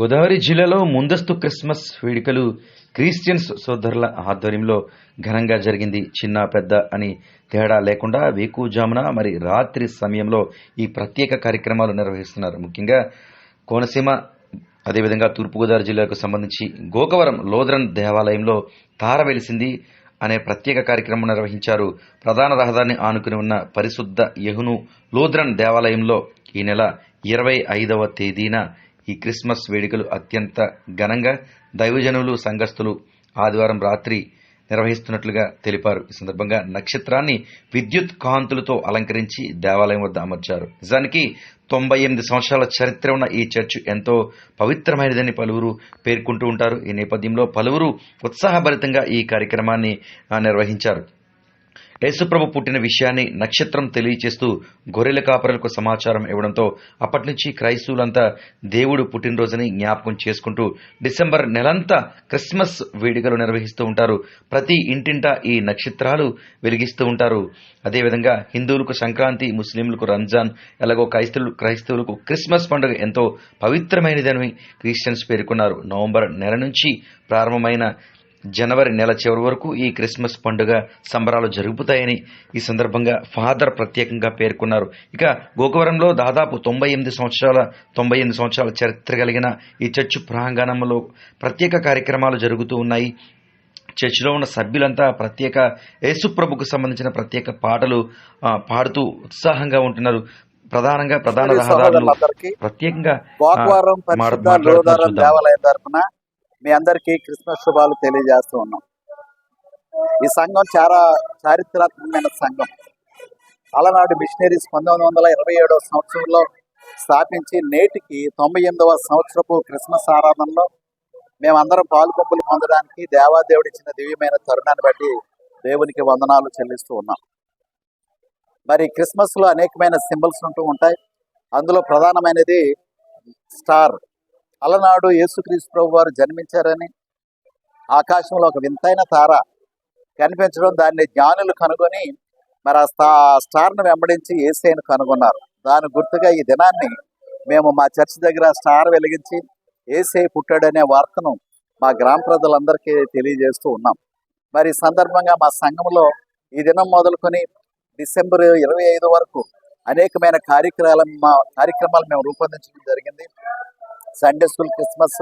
గోదావరి జిల్లాలో ముందస్తు క్రిస్మస్ వేడుకలు క్రిస్టియన్స్ సోదరుల ఆధ్వర్యంలో ఘనంగా జరిగింది. చిన్న పెద్ద అని తేడా లేకుండా వేకుజామున మరి రాత్రి సమయంలో ఈ ప్రత్యేక కార్యక్రమాలు నిర్వహిస్తున్నారు. ముఖ్యంగా కోనసీమ అదేవిధంగా తూర్పుగోదావరి జిల్లాకు సంబంధించి గోకవరం లోదరన్ దేవాలయంలో తార వెలిసింది అనే ప్రత్యేక కార్యక్రమం నిర్వహించారు. ప్రధాన రహదారిని ఆనుకుని ఉన్న పరిశుద్ధ యహును లోద్రన్ దేవాలయంలో ఈ నెల ఇరవై ఐదవ తేదీన ఈ క్రిస్మస్ వేడుకలు అత్యంత ఘనంగా దైవజనులు సంఘస్థులు ఆదివారం రాత్రి నిర్వహిస్తున్నట్లుగా తెలిపారు. ఈ సందర్భంగా నక్షత్రాన్ని విద్యుత్ కాంతులతో అలంకరించి దేవాలయం వద్ద అమర్చారు. నిజానికి తొంభై ఎనిమిది సంవత్సరాల చరిత్ర ఉన్న ఈ చర్చ్ ఎంతో పవిత్రమైనదని పలువురు పేర్కొంటూ ఉంటారు. ఈ నేపథ్యంలో పలువురు ఉత్సాహభరితంగా ఈ కార్యక్రమాన్ని నిర్వహించారు. యేసుప్రభు పుట్టిన విషయాన్ని నక్షత్రం తెలియచేస్తూ గొర్రెల కాపరులకు సమాచారం ఇవ్వడంతో అప్పటి నుంచి క్రైస్తవులంతా దేవుడు పుట్టినరోజుని జ్ఞాపకం చేసుకుంటూ డిసెంబర్ నెలంతా క్రిస్మస్ వేడుకలు నిర్వహిస్తూ ఉంటారు. ప్రతి ఇంటింటా ఈ నక్షత్రాలు వెలిగిస్తూ ఉంటారు. అదేవిధంగా హిందువులకు సంక్రాంతి ముస్లింలకు రంజాన్ ఎలాగో క్రైస్తవులు క్రైస్తవులకు క్రిస్మస్ పండుగ ఎంతో పవిత్రమైనదని క్రిస్టియన్స్ పేర్కొన్నారు. నవంబర్ నెల నుంచి ప్రారంభమైన జనవరి నెల చివరి వరకు ఈ క్రిస్మస్ పండుగ సంబరాలు జరుగుతాయని ఈ సందర్భంగా ఫాదర్ ప్రత్యేకంగా పేర్కొన్నారు. ఇక గోకవరంలో దాదాపు తొంభై ఎనిమిది సంవత్సరాల తొంభై ఎనిమిది సంవత్సరాల చరిత్ర కలిగిన ఈ చర్చ్ ప్రాంగణంలో ప్రత్యేక కార్యక్రమాలు జరుగుతూ ఉన్నాయి. చర్చిలో ఉన్న సభ్యులంతా ప్రత్యేక యేసుప్రభుకు సంబంధించిన ప్రత్యేక పాటలు పాడుతూ ఉత్సాహంగా ఉంటున్నారు. ప్రధానంగా ప్రధాన రహదారులు ప్రత్యేకంగా. దేవాలయం తరపున మీ అందరికీ క్రిస్మస్ శుభాలు తెలియజేస్తూ ఉన్నాం. ఈ సంఘం చాలా చారిత్రాత్మకమైన సంఘం. అలనాడు మిషనరీస్ పంతొమ్మిది వందల ఇరవై ఏడవ సంవత్సరంలో స్థాపించి నేటికి తొంభై ఎనిమిదవ సంవత్సరపు క్రిస్మస్ ఆరాధనలో మేమందరం పాలుపంపులు పొందడానికి దేవాదేవుడు ఇచ్చిన దివ్యమైన తరుణాన్ని బట్టి దేవునికి వందనాలు చెల్లిస్తూ ఉన్నాం. మరి క్రిస్మస్లో అనేకమైన సింబల్స్ ఉంటూ ఉంటాయి. అందులో ప్రధానమైనది స్టార్. అలనాడు యేసుక్రీస్తు ప్రభు వారు జన్మించారని ఆకాశంలో ఒక వింతైన తార కనిపించడం దాన్ని జ్ఞానులు కనుగొని మరి ఆ స్టా స్టార్ను వెంబడించి ఏసైను కనుగొన్నారు. దాని గుర్తుగా ఈ దినాన్ని మేము మా చర్చ్ దగ్గర స్టార్ వెలిగించి ఏసై పుట్టాడనే వార్తను మా గ్రామ ప్రజలందరికీ తెలియజేస్తూ ఉన్నాం. మరి సందర్భంగా మా సంఘంలో ఈ దినం మొదలుకొని డిసెంబర్ ఇరవై ఐదు వరకు అనేకమైన కార్యక్రమాలు మా కార్యక్రమాలు మేము రూపొందించడం జరిగింది. Sunday school Christmas